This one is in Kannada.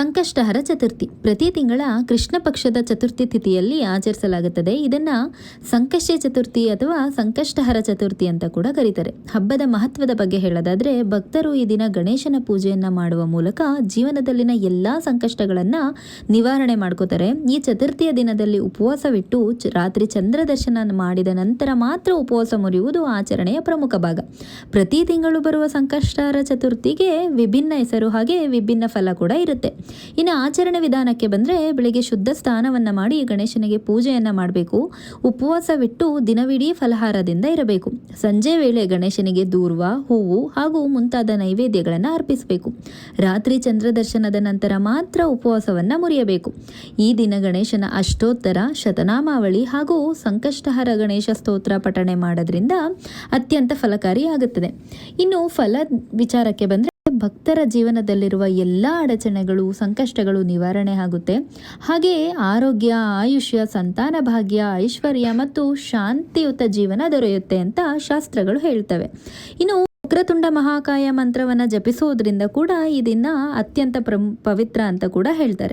ಸಂಕಷ್ಟಹರ ಚತುರ್ಥಿ. ಪ್ರತಿ ತಿಂಗಳ ಕೃಷ್ಣ ಪಕ್ಷದ ಚತುರ್ಥಿ ತಿಥಿಯಲ್ಲಿ ಆಚರಿಸಲಾಗುತ್ತದೆ. ಇದನ್ನು ಸಂಕಷ್ಟ ಚತುರ್ಥಿ ಅಥವಾ ಸಂಕಷ್ಟಹರ ಚತುರ್ಥಿ ಅಂತ ಕೂಡ ಕರೀತಾರೆ. ಹಬ್ಬದ ಮಹತ್ವದ ಬಗ್ಗೆ ಹೇಳೋದಾದ್ರೆ, ಭಕ್ತರು ಈ ದಿನ ಗಣೇಶನ ಪೂಜೆಯನ್ನು ಮಾಡುವ ಮೂಲಕ ಜೀವನದಲ್ಲಿನ ಎಲ್ಲಾ ಸಂಕಷ್ಟಗಳನ್ನು ನಿವಾರಣೆ ಮಾಡ್ಕೋತಾರೆ. ಈ ಚತುರ್ಥಿಯ ದಿನದಲ್ಲಿ ಉಪವಾಸವಿಟ್ಟು ರಾತ್ರಿ ಚಂದ್ರ ದರ್ಶನ ಮಾಡಿದ ನಂತರ ಮಾತ್ರ ಉಪವಾಸ ಮುರಿಯುವುದು ಆಚರಣೆಯ ಪ್ರಮುಖ ಭಾಗ. ಪ್ರತಿ ತಿಂಗಳು ಬರುವ ಸಂಕಷ್ಟಹರ ಚತುರ್ಥಿಗೆ ವಿಭಿನ್ನ ಹೆಸರು ಹಾಗೆ ವಿಭಿನ್ನ ಫಲ ಕೂಡ ಇರುತ್ತೆ. ಇನ್ನು ಆಚರಣೆ ವಿಧಾನಕ್ಕೆ ಬಂದರೆ ಬೆಳಿಗ್ಗೆ ಶುದ್ಧ ಸ್ನಾನವನ್ನು ಮಾಡಿ ಗಣೇಶನಿಗೆ ಪೂಜೆಯನ್ನು ಮಾಡಬೇಕು. ಉಪವಾಸವಿಟ್ಟು ದಿನವಿಡೀ ಫಲಹಾರದಿಂದ ಇರಬೇಕು. ಸಂಜೆ ವೇಳೆ ಗಣೇಶನಿಗೆ ದೂರ್ವ, ಹೂವು ಹಾಗೂ ಮುಂತಾದ ನೈವೇದ್ಯಗಳನ್ನು ಅರ್ಪಿಸಬೇಕು. ರಾತ್ರಿ ಚಂದ್ರ ದರ್ಶನದ ನಂತರ ಮಾತ್ರ ಉಪವಾಸವನ್ನು ಮುರಿಯಬೇಕು. ಈ ದಿನ ಗಣೇಶನ ಅಷ್ಟೋತ್ತರ, ಶತನಾಮಾವಳಿ ಹಾಗೂ ಸಂಕಷ್ಟಹರ ಗಣೇಶ ಸ್ತೋತ್ರ ಪಠಣೆ ಮಾಡೋದ್ರಿಂದ ಅತ್ಯಂತ ಫಲಕಾರಿಯಾಗುತ್ತದೆ. ಇನ್ನು ಫಲ ವಿಚಾರಕ್ಕೆ ಬಂದರೆ ಭಕ್ತರ ಜೀವನದಲ್ಲಿರುವ ಎಲ್ಲ ಅಡಚಣೆಗಳು, ಸಂಕಷ್ಟಗಳು ನಿವಾರಣೆ ಆಗುತ್ತೆ. ಹಾಗೆಯೇ ಆರೋಗ್ಯ, ಆಯುಷ್ಯ, ಸಂತಾನ ಭಾಗ್ಯ, ಐಶ್ವರ್ಯ ಮತ್ತು ಶಾಂತಿಯುತ ಜೀವನ ದೊರೆಯುತ್ತೆ ಅಂತ ಶಾಸ್ತ್ರಗಳು ಹೇಳ್ತವೆ. ಇನ್ನು ಉಗ್ರತುಂಡ ಮಹಾಕಾಯ ಮಂತ್ರವನ್ನು ಜಪಿಸೋದ್ರಿಂದ ಕೂಡ ಈ ಅತ್ಯಂತ ಪ್ರಮ್, ಪವಿತ್ರ ಅಂತ ಕೂಡ ಹೇಳ್ತಾರೆ.